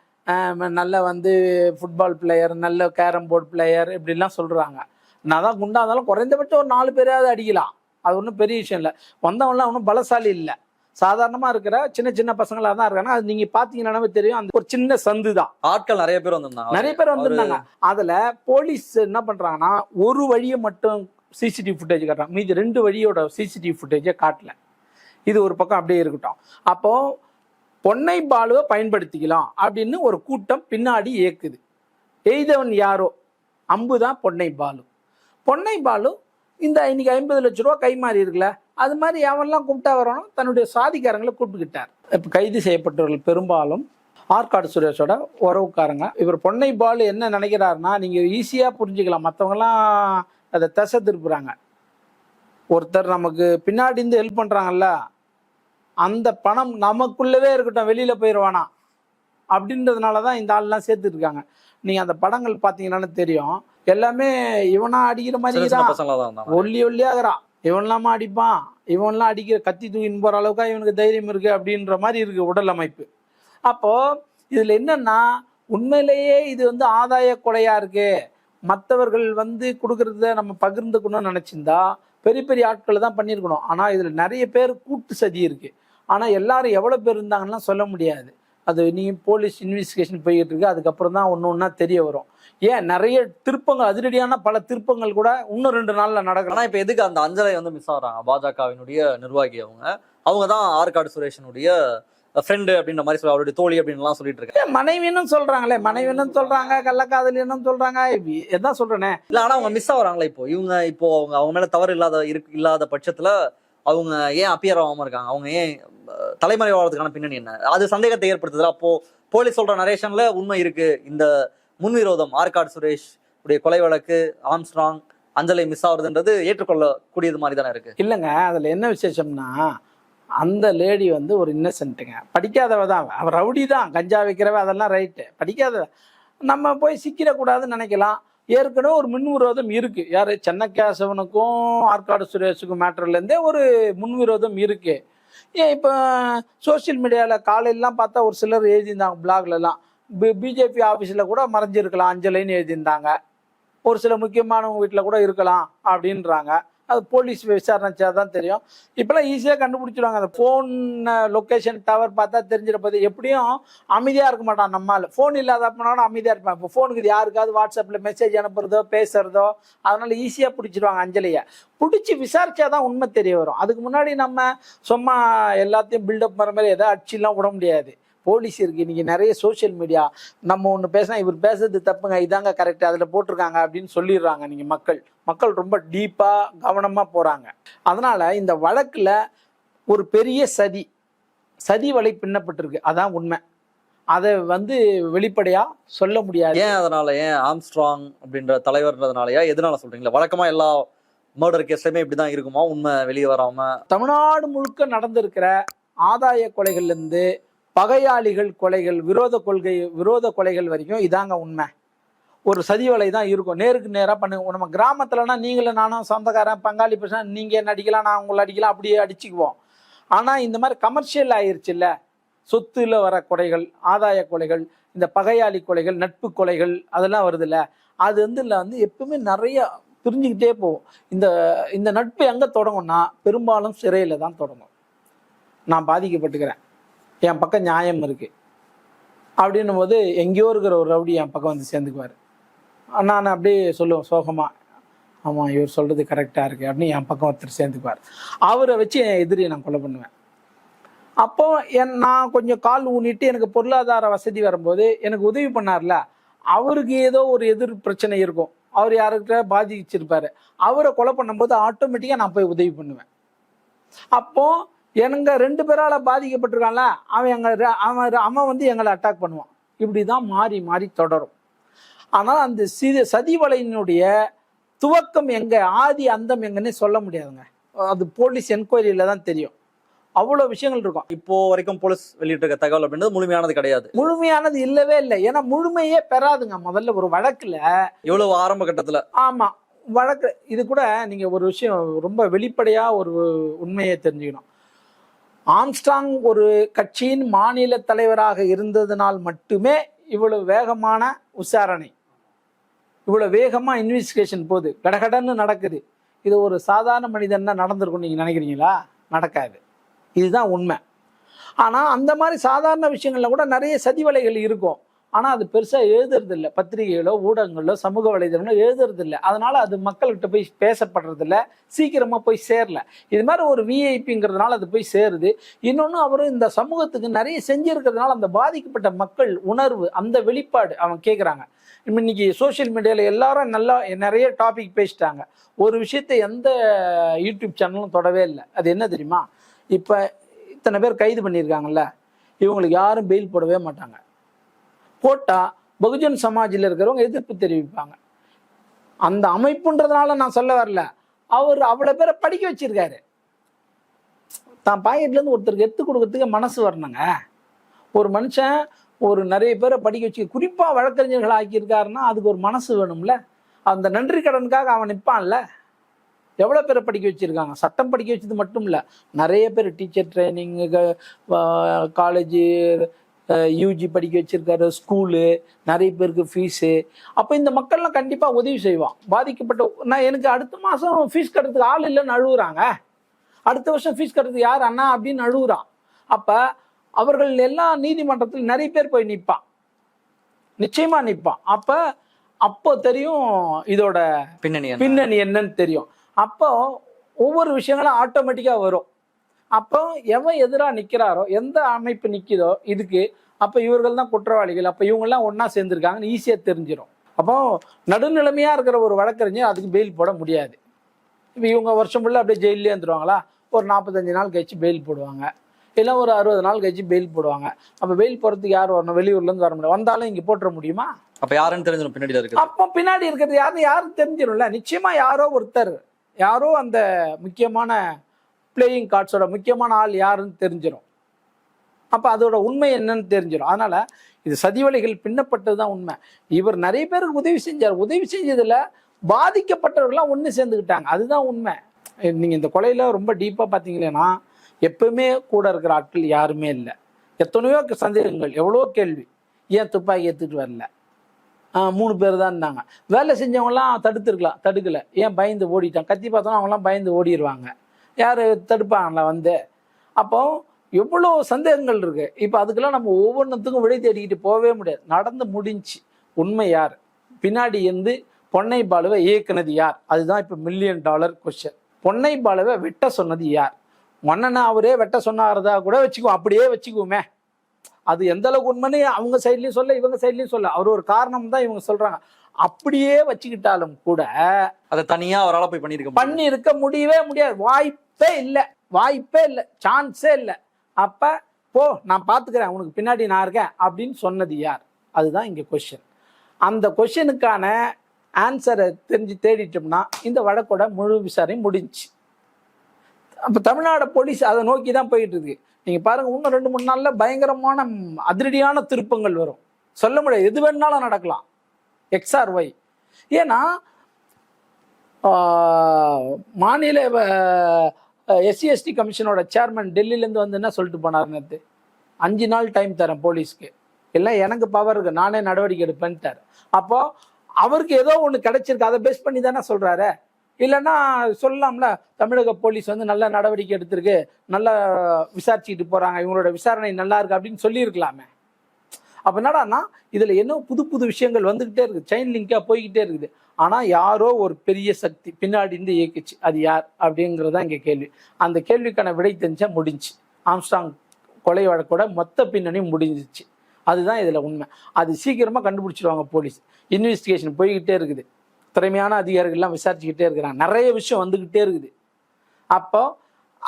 நல்ல வந்து ஃபுட்பால் பிளேயர் நல்ல கேரம் போர்டு பிளேயர் இப்படிலாம் சொல்றாங்க. நான் தான் குண்டா இருந்தாலும் குறைந்தபட்சம் ஒரு நாலு பேராவது அடிக்கலாம். அது ஒன்றும் பெரிய விஷயம் இல்லை. வந்தவங்களாம் ஒன்றும் பலசாலி இல்லை. சாதாரணமா இருக்கிற சின்ன சின்ன பசங்களா தான் இருக்காங்க. அது நீங்க பாத்தீங்கன்னா தெரியும். அந்த ஒரு சின்ன சந்து தான். ஆட்கள் நிறைய பேர் வந்திருந்தாங்க. நிறைய பேர் வந்திருந்தாங்க. அதுல போலீஸ் என்ன பண்றாங்கன்னா ஒரு வழியை மட்டும் சிசிடிவி ஃபுட்டேஜ் காட்டுறாங்க. மீதி ரெண்டு வழியோட சிசிடிவி ஃபுட்டேஜை காட்டல. இது ஒரு பக்கம் அப்படியே இருக்கட்டும். அப்போ பொன்னை பாலுவை பயன்படுத்திக்கலாம் அப்படின்னு ஒரு கூட்டம் பின்னாடி இயக்குது. எய்தவன் யாரோ? அம்பு தான் பொன்னை பாலு. பொன்னை பாலு இந்த இன்னைக்கு ஐம்பது லட்ச ரூபா கை மாறி இருக்குல்ல அது மாதிரி எவன்லாம் கூப்பிட்டா வரணும் தன்னுடைய சாதிக்காரங்களை கூப்பிட்டுக்கிட்டார். இப்போ கைது செய்யப்பட்டவர்கள் பெரும்பாலும் ஆற்காடு சுரேஷோட உறவுக்காரங்க. இவர் பொன்னை பால் என்ன நினைக்கிறாருன்னா நீங்கள் ஈஸியாக புரிஞ்சுக்கலாம். மற்றவங்களாம் அதை தசை திருப்புறாங்க. ஒருத்தர் நமக்கு பின்னாடி இருந்து ஹெல்ப் பண்ணுறாங்கல்ல அந்த பணம் நமக்குள்ளவே இருக்கட்டும் வெளியில் போயிடுவானா அப்படின்றதுனால தான் இந்த ஆள்லாம் சேர்த்துட்ருக்காங்க நீங்கள் அந்த படங்கள் பார்த்தீங்கன்னா தெரியும். எல்லாமே இவனா அடிக்கிற மாதிரி தான். ஒல்லி ஒல்லியாகிறான் இவன்லாமா அடிப்பான் இவன்லாம் அடிக்கிற கத்தி தூக்கின்னு போற அளவுக்கா இவனுக்கு தைரியம் இருக்கு அப்படின்ற மாதிரி இருக்கு உடல் அமைப்பு. அப்போ இதுல என்னன்னா உண்மையிலேயே இது வந்து ஆதாய கொலையா இருக்கு. மற்றவர்கள் வந்து கொடுக்கறத நம்ம பகிர்ந்துக்கணும்னு நினைச்சிருந்தா பெரிய பெரிய ஆட்களை தான் பண்ணியிருக்கணும். ஆனா இதுல நிறைய பேர் கூட்டு சதி இருக்கு. ஆனா எல்லாரும் எவ்வளவு பேர் இருந்தாங்கன்னா சொல்ல முடியாது. அது நீ போலீஸ் இன்வெஸ்டிகேஷன் போய்கிட்டு இருக்கு அதுக்கப்புறம் தான் ஒன்று ஒன்றா தெரிய வரும். ஏன்? நிறைய திருப்பங்கள் அதிரடியான பல திருப்பங்கள் கூட இன்னும் ரெண்டு நாள்ல நடக்கலாம் ஆனா இப்ப எதுக்கு அந்த அஞ்சலை வந்து மிஸ் ஆகுறாங்க? பாஜகவினுடைய நிர்வாகி அவங்க. அவங்க தான் ஆற்காடு சுரேஷனுடைய ஃப்ரெண்டு அப்படின்ற மாதிரி சொல்லி அவருடைய தோழி அப்படின்லாம் சொல்லிட்டு இருக்காங்க. ஏன்? மனைவின்னு சொல்றாங்களே. மனைவின்னு சொல்றாங்க கள்ளக்காதலின்னு சொல்றாங்க. இப்ப எதான் சொல்றேனே. இல்ல ஆனா அவங்க மிஸ் ஆகுறாங்களா இப்போ. இவங்க இப்போ அவங்க அவங்க மேல தவறு இல்லாத இருக்கு இல்லாத பட்சத்துல அவங்க ஏன் அப்பியர் ஆகாமல் இருக்காங்க? அவங்க ஏன் தலைமறை வாழ்றதுக்கான பின்னணி என்ன? அது சந்தேகத்தை ஏற்படுத்துதல். அப்போ போலீஸ் சொல்ற நரேஷன்ல உண்மை இருக்கு. இந்த முன்விரோதம் ஆர்காட் சுரேஷ் உடைய கொலை வழக்கு ஆம்ஸ்ட்ராங் அஞ்சலை மிஸ் ஆகுதுன்றது ஏற்றுக்கொள்ளக்கூடியது மாதிரி தானே இருக்கு? இல்லைங்க அதுல என்ன விசேஷம்னா அந்த லேடி வந்து ஒரு இன்னசென்ட்டுங்க படிக்காதவ தான் அவ. ரவுடி தான் கஞ்சா வைக்கிறவ அதெல்லாம் ரைட்டு படிக்காதவ. நம்ம போய் சிக்கிடக்கூடாதுன்னு நினைக்கலாம். ஏற்கனவே ஒரு முன்விரோதம் இருக்கு. யாரு? சென்னக்கேசவனுக்கும் ஆற்காடு சுரேஷுக்கும் மேட்டர்லேருந்தே ஒரு முன்விரோதம் இருக்கு. ஏன் இப்போ சோஷியல் மீடியாவில் காலையிலலாம் பார்த்தா ஒரு சிலர் எழுதியிருந்தாங்க பிளாக்லலாம் பி பிஜேபி ஆஃபீஸில் கூட மறைஞ்சிருக்கலாம் அஞ்சலைன்னு எழுதியிருந்தாங்க. ஒரு சில முக்கியமானவங்க வீட்டில் கூட இருக்கலாம் அப்படின்றாங்க. அது போலீஸ் விசாரணைச்சா தான் தெரியும். இப்போலாம் ஈஸியாக கண்டுபிடிச்சிடுவாங்க அந்த ஃபோன் லொக்கேஷன் டவர் பார்த்தா தெரிஞ்சிடப்போது. எப்படியும் அமைதியாக இருக்க மாட்டான் நம்மால். ஃபோன் இல்லாத அப்பனாலும் அமைதியாக இருப்பான். இப்போ ஃபோனுக்கு இது யாருக்காவது வாட்ஸ்அப்பில் மெசேஜ் அனுப்புறதோ பேசுகிறதோ அதனால் ஈஸியாக பிடிச்சிடுவாங்க அஞ்சலியை. பிடிச்சி விசாரிச்சா தான் உண்மை தெரிய வரும். அதுக்கு முன்னாடி நம்ம சும்மா எல்லாத்தையும் பில்டப் பண்ணுற மாதிரி எதாவது அடிச்சுலாம் விட முடியாது. போலீஸ் இருக்கு. இன்னைக்கு நிறைய சோஷியல் மீடியா நம்ம ஒன்று பேசினா இவர் பேசுறது தப்புங்க இதாங்க கரெக்ட் அதில் போட்டிருக்காங்க அப்படின்னு சொல்லிடுறாங்க நீங்கள் மக்கள். மக்கள் ரொம்ப டீப்பாக கவனமாக போகிறாங்க அதனால இந்த வழக்கில் ஒரு பெரிய சதி சதி வலை பின்னப்பட்டிருக்கு. அதான் உண்மை. அதை வந்து வெளிப்படையாக சொல்ல முடியாது. ஏன் அதனால? ஏன் ஆம்ஸ்ட்ராங் அப்படின்ற தலைவர்ன்றதுனாலயா? எதனால சொல்றீங்களா? வழக்கமா எல்லா மர்டர் கேஸ்லயுமே இப்படிதான் இருக்குமா? உண்மை வெளியே வராம? தமிழ்நாடு முழுக்க நடந்திருக்கிற ஆதாய கொலைகள்லேருந்து பகையாளிகள் கொலைகள் விரோத கொள்கை விரோத கொலைகள் வரைக்கும் இதாங்க உண்மை. ஒரு சதி வலை தான் இருக்கும். நேருக்கு நேராக பண்ணுங்க நம்ம கிராமத்துலனா நீங்களும் நானும் சொந்தக்காரன் பங்காளி பிரச்சனை நீங்கள் என்ன அடிக்கலாம் நான் உங்களை அடிக்கலாம் அப்படியே அடிச்சுக்குவோம். ஆனால் இந்த மாதிரி கமர்ஷியல் ஆயிருச்சுல்ல. சொத்துல வர கொலைகள் ஆதாய கொலைகள் இந்த பகையாளி கொலைகள் நட்பு கொலைகள் அதெல்லாம் வருதுல்ல. அது வந்து இல்லை வந்து எப்பவுமே நிறைய பிரிஞ்சுக்கிட்டே போகும். இந்த இந்த நட்பு எங்கே தொடங்கும்னா பெரும்பாலும் சிறையில் தான் தொடங்கும். நான் பாதிக்கப்பட்டுக்கிறேன். என் பக்கம் நியாயம் இருக்குது அப்படின்னும் போது எங்கேயோ இருக்கிற ஒரு ரவுடி என் பக்கம் வந்து சேர்ந்துக்குவார். நான் அப்படியே சொல்லுவேன் சோகமாக ஆமாம் இவர் சொல்கிறது கரெக்டாக இருக்குது அப்படின்னு என் பக்கம் ஒருத்தர் சேர்ந்துக்குவார். அவரை வச்சு என் எதிரியை நான் கொலை பண்ணுவேன். அப்போ என் நான் கொஞ்சம் கால் ஊனிட்டு எனக்கு பொருளாதார வசதி வரும்போது எனக்கு உதவி பண்ணார்ல அவருக்கு ஏதோ ஒரு எதிர் பிரச்சனை இருக்கும். அவர் யாருக்கிட்ட பாதிச்சிருப்பாரு. அவரை கொலை பண்ணும்போது ஆட்டோமேட்டிக்காக நான் போய் உதவி பண்ணுவேன். அப்போது எங்க ரெண்டு பேரால பாதிக்கப்பட்டிருக்கான்ல? அவன் எங்க அவன் அவன் வந்து எங்களை அட்டாக் பண்ணுவான். இப்படி தான் மாறி மாறி தொடரும். ஆனால் அந்த சிறு சதிவலையினுடைய துவக்கம் எங்க ஆதி அந்தம் எங்கன்னு சொல்ல முடியாதுங்க. அது போலீஸ் என்கொயரியில தான் தெரியும். அவ்வளோ விஷயங்கள் இருக்கும். இப்போ வரைக்கும் போலீஸ் வெளியிட்டிருக்க தகவல் அப்படின்றது முழுமையானது கிடையாது. முழுமையானது இல்லவே இல்லை. ஏன்னா முழுமையே பெறாதுங்க. முதல்ல ஒரு வழக்குல எவ்வளவு ஆரம்ப கட்டத்துல? ஆமா. வழக்கு இது கூட நீங்க ஒரு விஷயம் ரொம்ப வெளிப்படையா ஒரு உண்மையை தெரிஞ்சுக்கணும். ஆம்ஸ்டாங் ஒரு கட்சியின் மாநில தலைவராக இருந்ததனால் மட்டுமே இவ்வளவு வேகமான விசாரணை இவ்வளவு வேகமா இன்வெஸ்டிகேஷன் போகுது. கடகடன்னு நடக்குது. இது ஒரு சாதாரண மனிதன்னா நடந்திருக்கும் நீங்க நினைக்கிறீங்களா? நடக்காது. இதுதான் உண்மை. ஆனா அந்த மாதிரி சாதாரண விஷயங்கள்ல கூட நிறைய சதிவலைகள் இருக்கும். ஆனால் அது பெருசாக எழுதுறதில்ல. பத்திரிகைகளோ ஊடகங்களோ சமூக வலைதளங்களோ எழுதுறதில்ல. அதனால் அது மக்கள்கிட்ட போய் பேசப்படுறதில்ல. சீக்கிரமாக போய் சேரல. இது மாதிரி ஒரு விஐபிங்கிறதுனால அது போய் சேருது. இன்னொன்று அவர் இந்த சமூகத்துக்கு நிறைய செஞ்சுருக்கிறதுனால அந்த பாதிக்கப்பட்ட மக்கள் உணர்வு அந்த வெளிப்பாடு அவன் கேட்குறாங்க இன்னைக்கு சோஷியல் மீடியாவில் எல்லாரும் நல்லா நிறைய டாபிக் பேசிட்டாங்க. ஒரு விஷயத்தை எந்த யூடியூப் சேனலும் தொடவே இல்லை. அது என்ன தெரியுமா? இப்போ இத்தனை பேர் கைது பண்ணியிருக்காங்கல்ல. இவங்களுக்கு யாரும் பெயில் போடவே மாட்டாங்க. போட்டால் பகுஜன் சமாஜில் இருக்கிறவங்க எதிர்ப்பு தெரிவிப்பாங்க. அந்த அமைப்புன்றதுனால நான் சொல்ல வரல. அவர் அவ்வளோ பேரை படிக்க வச்சிருக்காரு. தான் பாக்கெட்லேருந்து ஒருத்தருக்கு எடுத்து கொடுக்கறதுக்கு மனசு வரணுங்க. ஒரு மனுஷன் ஒரு நிறைய பேரை படிக்க வச்சு குறிப்பாக வழக்கறிஞர்கள் ஆக்கியிருக்காருன்னா அதுக்கு ஒரு மனசு வேணும்ல. அந்த நன்றி கடனுக்காக அவன் நிற்பான்ல எவ்வளோ பேரை படிக்க வச்சுருக்காங்க? சட்டம் படிக்க வச்சது மட்டும் இல்லை. நிறைய பேர் டீச்சர் ட்ரைனிங்கு காலேஜு யூஜி படிக்க வச்சிருக்காரு ஸ்கூலு நிறைய பேருக்கு ஃபீஸு அப்போ இந்த மக்கள்லாம் கண்டிப்பாக உதவி செய்வான். பாதிக்கப்பட்ட நான் எனக்கு அடுத்த மாதம் ஃபீஸ் கட்டுறதுக்கு ஆள் இல்லைன்னு அழுகுறாங்க அடுத்த வருஷம் ஃபீஸ் கட்டுறதுக்கு யார் அண்ணா அப்படின்னு அழுகுறான் அப்போ அவர்கள் எல்லாம் நீதிமன்றத்தில் நிறைய பேர் போய் நிற்பான் நிச்சயமா நிற்பான் அப்போ அப்போ தெரியும் இதோட பின்னணி? பின்னணி என்னன்னு தெரியும். அப்போ ஒவ்வொரு விஷயங்களும் ஆட்டோமேட்டிக்காக வரும். அப்போ எவன் எதிராக நிற்கிறாரோ எந்த அமைப்பு நிற்கிதோ இதுக்கு அப்போ இவர்கள் தான் குற்றவாளிகள். அப்போ இவங்கெல்லாம் ஒன்றா சேர்ந்துருக்காங்கன்னு ஈஸியாக தெரிஞ்சிடும் அப்போ நடுநிலைமையாக இருக்கிற ஒரு வழக்கறிஞர் அதுக்கு பெயில் போட முடியாது. இப்போ இவங்க வருஷம் ஃபுல்லாக அப்படியே ஜெயிலே வந்துருவாங்களா ஒரு நாற்பத்தஞ்சு நாள் கழிச்சு பெயில் போடுவாங்க. இல்லை ஒரு அறுபது நாள் கழிச்சு பெயில் போடுவாங்க. அப்போ பெயில் போகிறதுக்கு யார் வரணும்? வெளியூர்லேருந்து வர முடியும். வந்தாலும் இங்கே போட்டுற முடியுமா? அப்ப யாருன்னு தெரிஞ்சிடும் பின்னாடி இருக்கு அப்போ பின்னாடி இருக்கிறது யாருன்னு யாரும் தெரிஞ்சிடும்ல நிச்சயமா யாரோ ஒருத்தர் யாரோ அந்த முக்கியமான பிளேயிங் கார்ட்ஸோட முக்கியமான ஆள் யாருன்னு தெரிஞ்சிடும் அப்போ அதோட உண்மை என்னன்னு தெரிஞ்சிடும் அதனால் இது சதிவலைகள் பின்னப்பட்டது தான் உண்மை. இவர் நிறைய பேருக்கு உதவி செஞ்சார். உதவி செஞ்சதில் பாதிக்கப்பட்டவர்கள்லாம் ஒன்று சேர்ந்துக்கிட்டாங்க அதுதான் உண்மை. நீங்கள் இந்த கொலையில் ரொம்ப டீப்பாக பார்த்தீங்கன்னா எப்பவுமே கூட இருக்கிற ஆட்கள் யாருமே இல்லை. எத்தனையோ சந்தேகங்கள். எவ்வளோ கேள்வி. ஏன் துப்பாக்கி எடுத்துகிட்டு வரல? மூணு பேர் தான் இருந்தாங்க. வேலை செஞ்சவங்கலாம் தடுத்துருக்கலாம் தடுக்கல. ஏன் பயந்து ஓடிட்டான் கத்தி பார்த்தோன்னா அவங்களாம் பயந்து ஓடிடுவாங்க யார் தடுப்பாங்களா வந்து? அப்போ எவ்வளோ சந்தேகங்கள் இருக்கு. இப்போ அதுக்கெல்லாம் நம்ம ஒவ்வொன்றுத்துக்கும் விடை தேடிக்கிட்டு போகவே முடியாது. நடந்து முடிஞ்சு. உண்மை யார்? பின்னாடி இருந்து பொன்னை பாலுவை இயக்குனது யார்? அதுதான் இப்போ மில்லியன் டாலர் கொஸ்டின் பொன்னை பாலுவை வெட்ட சொன்னது யார்? மன்னனை அவரே வெட்ட சொன்னாரதா கூட வச்சுக்குவோம் அப்படியே வச்சுக்குவோமே. அது எந்த அளவுக்கு உண்மைன்னு அவங்க சைட்லயும் சொல்ல இவங்க சைட்லயும் சொல்ல. அவர் ஒரு காரணம் தான் இவங்க சொல்றாங்க. அப்படியே வச்சுக்கிட்டாலும் கூட அதை தனியா அவரால போய் பண்ணிருக்க. பண்ணி இருக்க முடியவே முடியாது. வாய்ப்பே இல்லை. வாய்ப்பே இல்லை. சான்ஸே இல்லை. அப்ப போ நான் பாத்துக்கிறேன். உனக்கு பின்னாடி நான் இருக்கேன் அப்படின்னு சொன்னது யார்? அதுதான் இங்க கொஸ்டின் அந்த கொஸ்டினுக்கான ஆன்சரை தெரிஞ்சு தேடிட்டோம்னா இந்த வழக்கோட முழு விசாரணை முடிஞ்சுச்சு அப்போ தமிழ்நாடு போலீஸ் அதை நோக்கி தான் போயிட்டு இருக்கு நீங்க பாருங்க இன்னும் ரெண்டு மூணு நாள்ல பயங்கரமான அதிரடியான திருப்பங்கள் வரும். சொல்ல முடியாது. எது வேணாலும் நடக்கலாம். எக்ஸ்ஆர் ஒய் ஏன்னா மாநில எஸ்சி எஸ்டி கமிஷனோட சேர்மன் டெல்லியிலேருந்து வந்து என்ன சொல்லிட்டு போனார் நேற்று அஞ்சு நாள் டைம் தரேன் போலீஸ்க்கு. இல்லை எனக்கு பவர் இருக்கு நானே நடவடிக்கை எடுப்பேன்ட்டார். அப்போது அவருக்கு ஏதோ ஒன்று கிடைச்சிருக்கு அதை பேஸ் பண்ணி தானே சொல்கிறாரு இல்லைன்னா சொல்லலாம்ல தமிழக போலீஸ் வந்து நல்ல நடவடிக்கை எடுத்திருக்கு நல்லா விசாரிச்சுக்கிட்டு போகிறாங்க இவங்களோட விசாரணை நல்லா இருக்கு அப்படின்னு சொல்லியிருக்கலாமே. அப்போ என்னடான்னா இதில் என்ன புது புது விஷயங்கள் வந்துக்கிட்டே இருக்குது. செயின் லிங்காக போய்கிட்டே இருக்குது. ஆனால் யாரோ ஒரு பெரிய சக்தி பின்னாடி இருந்து இயக்கிச்சு. அது யார் அப்படிங்கிறது தான் கேள்வி. அந்த கேள்விக்கான விடை தெரிஞ்சால் முடிஞ்சு. ஆம்ஸ்டாங் கொலை வழக்கோட மொத்த பின்னணியும் முடிஞ்சிச்சு. அதுதான் இதில் உண்மை. அது சீக்கிரமாக கண்டுபிடிச்சிருவாங்க போலீஸ். இன்வெஸ்டிகேஷன் போய்கிட்டே இருக்குது. திறமையான அதிகாரிகள்லாம் விசாரிச்சுக்கிட்டே இருக்கிறாங்க. நிறைய விஷயம் வந்துக்கிட்டே இருக்குது. அப்போ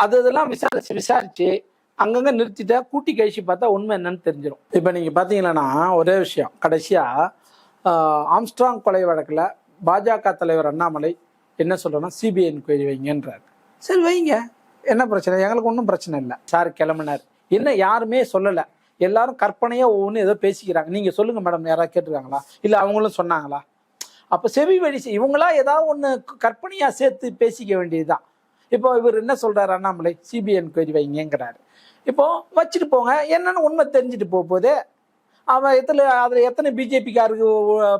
அது இதெல்லாம் விசாரிச்சு விசாரிச்சு அங்கங்க நிறுத்திட்டா கூட்டி கழிச்சு பார்த்தா உண்மை என்னன்னு தெரிஞ்சிடும் இப்போ நீங்க பாத்தீங்கன்னா ஒரே விஷயம். கடைசியா ஆம்ஸ்ட்ராங் கொலை வழக்குல பாஜக தலைவர் அண்ணாமலை என்ன சொல்றேன்னா சிபிஐ என்கொயரி வைங்கன்றார். சரி வைங்க. என்ன பிரச்சனை? எங்களுக்கு ஒன்றும் பிரச்சனை இல்லை. சார் கிளம்பினார். என்ன யாருமே சொல்லலை. எல்லாரும் கற்பனையா ஒவ்வொன்று ஏதோ பேசிக்கிறாங்க. நீங்க சொல்லுங்க மேடம் யாராவது கேட்டிருக்காங்களா? இல்லை அவங்களும் சொன்னாங்களா? அப்போ செவி வழி இவங்களா ஏதாவது ஒன்று கற்பனையா சேர்த்து பேசிக்க வேண்டியதுதான். இப்போ இவர் என்ன சொல்றாரு அண்ணாமலை? சிபிஐ என்கொயரி வைங்கிறாரு இப்போ வச்சுட்டு போங்க. என்னன்னு உண்மை தெரிஞ்சுட்டு போக போகுது. அவன் எத்தனை அதில் எத்தனை பிஜேபிக்காருக்கு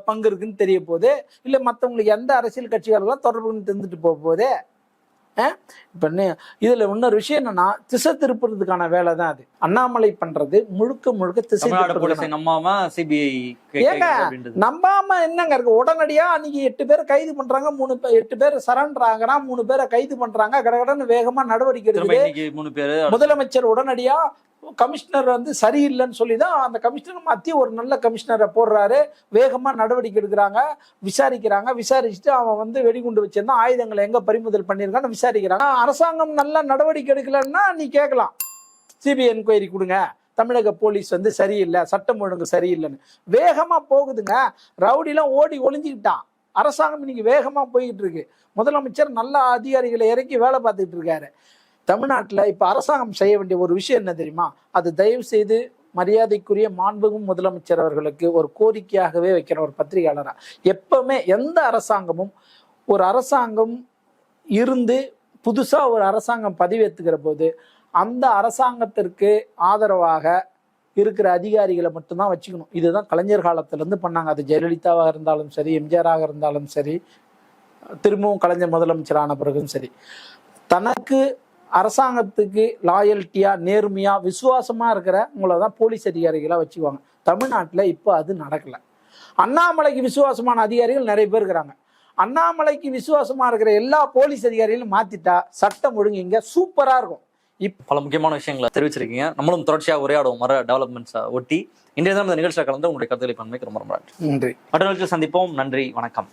பங்கு இருக்குன்னு தெரிய போகுது. இல்லை மற்றவங்களுக்கு எந்த அரசியல் கட்சிகாரெல்லாம் தொடர்புன்னு தெரிஞ்சுட்டு போக போகுது. இப்போ இதில் இன்னொரு விஷயம் என்னன்னா திசை திருப்புறதுக்கான வேலை தான் அது. அண்ணாமலை பண்றது முழுக்க முழுக்க திசை திருப்புறது நம்பாம சிபிஐ ஏங்க, நம்பாம என்னங்க இருக்கு? உடனடியா அன்னைக்கு எட்டு பேர் கைது பண்றாங்க மூணு பேர் எட்டு பேர் சரண்டர் ஆகுறான் மூணு பேரை கைது பண்றாங்க கடகடன்னு வேகமா நடவடிக்கை எடுக்குது. இன்னைக்கு மூணு பேரு முதலமைச்சர் உடனடியா கமிஷனர் வந்து சரியில்லைன்னு சொல்லி தான் அந்த கமிஷனர் மாத்தி ஒரு நல்ல கமிஷனரை போடுறாரு. வேகமாக நடவடிக்கை எடுக்கிறாங்க. விசாரிக்கிறாங்க. விசாரிச்சுட்டு அவன் வந்து வெடிகுண்டு வச்சிருந்தான். ஆயுதங்களை எங்கே பறிமுதல் பண்ணியிருக்கான்னு விசாரிக்கிறாங்க. அரசாங்கம் நல்ல நடவடிக்கை எடுக்கலன்னா நீ கேட்கலாம். சிபிஐ என்கொயரி கொடுங்க. தமிழக போலீஸ் வந்து சரியில்லை. சட்டம் ஒழுங்கு சரியில்லைன்னு. வேகமாக போகுதுங்க. ரவுடிலாம் ஓடி ஒளிஞ்சுக்கிட்டான். அரசாங்கம் இன்னைக்கு வேகமாக போய்கிட்டு இருக்கு. முதலமைச்சர் நல்ல அதிகாரிகளை இறக்கி வேலை பார்த்துக்கிட்டு இருக்காரு. தமிழ்நாட்டில் இப்போ அரசாங்கம் செய்ய வேண்டிய ஒரு விஷயம் என்ன தெரியுமா? அது தயவு செய்து மரியாதைக்குரிய மாண்புகும் முதலமைச்சர் அவர்களுக்கு ஒரு கோரிக்கையாகவே வைக்கிற ஒரு பத்திரிகையாளராக எப்பவுமே எந்த அரசாங்கமும் ஒரு அரசாங்கம் இருந்து புதுசாக ஒரு அரசாங்கம் பதிவேற்றுகிற போது அந்த அரசாங்கத்திற்கு ஆதரவாக இருக்கிற அதிகாரிகளை மட்டும்தான் வச்சுக்கணும். இதுதான் கலைஞர் காலத்திலேருந்து பண்ணாங்க. அது ஜெயலலிதாவாக இருந்தாலும் சரி எம்ஜிஆராக இருந்தாலும் சரி திரும்பவும் கலைஞர் முதலமைச்சரான பிறகும் சரி. தனக்கு அரசாங்கத்துக்கு லாயல்ட்டியா நேர்மையா விசுவாசமா இருக்கிற உங்களை தான் போலீஸ் அதிகாரிகளா வச்சுக்குவாங்க. தமிழ்நாட்டில் இப்போ அது நடக்கல. அண்ணாமலைக்கு விசுவாசமான அதிகாரிகள் நிறைய பேர் இருக்கிறாங்க. அண்ணாமலைக்கு விசுவாசமா இருக்கிற எல்லா போலீஸ் அதிகாரிகளும் மாத்திட்டா சட்டம் ஒழுங்கு இங்க சூப்பரா இருக்கும். பல முக்கியமான விஷயங்களை தெரிவிச்சிருக்கீங்க. நம்மளும் தொடர்ச்சியாக உரையாடுவோம். வர டெவலப்மெண்ட்ஸை ஒட்டி இன்றைய தினம் இந்த நிகழ்ச்சியில் கலந்து உங்களுடைய கருத்துக்களை பண்மைக்கு ரொம்ப ரொம்ப நன்றி. நன்றி. மற்ற நிகழ்ச்சியில் சந்திப்போம். நன்றி. வணக்கம்.